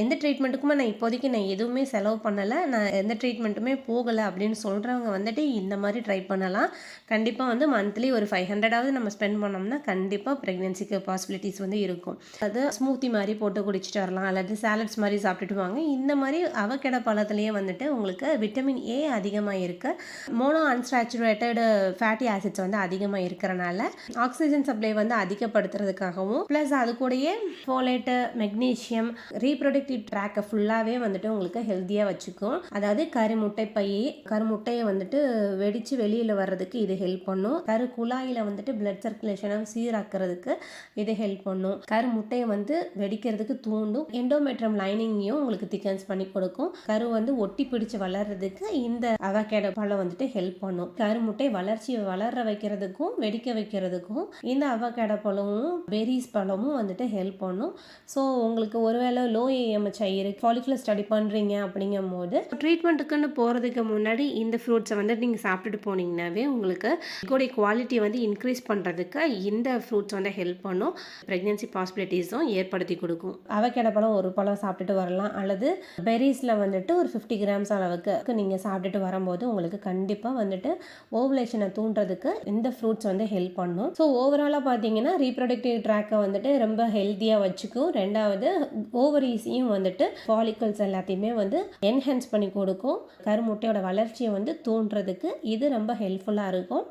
எந்த ட்ரீட்மெண்ட்டுக்குமே நான் இப்போதைக்கு நான் எதுவுமே செலவு பண்ணலை. நான் எந்த ட்ரீட்மெண்ட்டுமே போகலை அப்படின்னு சொல்கிறவங்க வந்துட்டு இந்த மாதிரி ட்ரை பண்ணலாம். கண்டிப்பாக வந்து மந்த்லி ஒரு ஃபைவ் ஹண்ட்ரடாவது நம்ம ஸ்பெண்ட் பண்ணோம்னா கண்டிப்பாக ப்ரெக்னென்சிக்கு பாசிபிலிட்டிஸ் வந்து இருக்கும். அது ஸ்மூத்தி மாதிரி போட்டு குடிச்சிட்டு வரலாம். அல்லது சாலட்ஸ் மாதிரி சாப்பிட்டுட்டு வாங்க. இந்த மாதிரி அவக்கடை பழத்துலேயே வந்துட்டு உங்களுக்கு விட்டமின் ஏ அதிகமாக இருக்கு. மோனோ அன்சாச்சுரேட்டடு ஃபேட்டி ஆசிட்ஸ் வந்து அதிகமாக இருக்கிறனால ஆக்சிஜன் சப்ளை வந்து அதிகப்படுத்துறதுக்காகவும் ப்ளஸ் அது கூடயே ஃபோலேட்டு மெக்னீஷியம் ரீப்ரொடக்டிவ் ட்ராக்கை ஃபுல்லாகவே வந்துட்டு உங்களுக்கு ஹெல்த்தியாக வச்சுக்கும். அதாவது கருமுட்டை பை கருமுட்டையை வந்துட்டு வெடித்து வெளியில் வர்றதுக்கு இது ஹெல்ப் பண்ணும். கரு குழாயில் வந்துட்டு பிளட் சர்க்குலேஷனை சீராக்கிறதுக்கு இது ஹெல்ப் பண்ணும். கரு முட்டையை வந்து வெடிக்கிறதுக்கு தூண்டும். எண்டோமெட்ரம் லைனிங்கையும் உங்களுக்கு திக்கன்ஸ் பண்ணி கொடுக்கும். கரு வந்து ஒட்டி பிடிச்சு வளர்றதுக்கு இந்த அவகேடோ பழம் வந்துட்டு ஹெல்ப் பண்ணும். கரு முட்டை வளர்ச்சி வளர வைக்கிறதுக்கும் வெடிக்க வைக்கிறதுக்கும் இந்த அவகேடோ பழமும் பெரிஸ் பழமும் வந்துட்டு ஹெல்ப் பண்ணும். ஸோ உங்களுக்கு ஒருவேளை லோ ஏஎம்ஹெச்ஐ இருக்கு ஃபாலிகுலர் ஸ்டடி பண்ணுறீங்க அப்படிங்கும் போது ட்ரீட்மெண்ட்டுக்குன்னு போகிறதுக்கு முன்னாடி இந்த ஃப்ரூட்ஸை வந்து நீங்கள் சாப்பிட்டுட்டு போனீங்கன்னாவே உங்களுக்கு இதோடைய குவாலிட்டி வந்து இன்க்ரீஸ் பண்ணுறதுக்கு இந்த ஃப்ரூட்ஸ் வந்து ஹெல்ப் பண்ணும். ப்ரெக்னென்சி பாசிபிலிட்டிஸும் ஏற்படுத்தி கொடுக்கும். அவக்கேட பழம் ஒரு பழம் சாப்பிட்டுட்டு வரலாம். அல்லது பெரிஸில் வந்துட்டு ஒரு ஃபிஃப்டி கிராம்ஸ் அளவுக்கு நீங்கள் சாப்பிட்டுட்டு வரும்போது உங்களுக்கு கண்டிப்பாக வந்துட்டு ஓவலேஷனை தூண்டுறதுக்கு இந்த ஃப்ரூட்ஸ் வந்து ஹெல்ப் பண்ணும். ஸோ ஓவராலாக பார்த்தீங்கன்னா ரீப்ரொடக்டிவ் ட்ராக்கை வந்துட்டு ரொம்ப ஹெல்த்தியாக வச்சுக்கும். ரெண்டாவது ஓவரீஸையும் வந்துட்டு ஃபாலிக்கல்ஸ் எல்லாத்தையுமே வந்து என்ஹான்ஸ் பண்ணி கொடுக்கும். கருமுட்டையோட வளர்ச்சியை வந்து தூண்டுறதுக்கு இது ரொம்ப ஹெல்ப்ஃபுல்லாக இருக்கும்.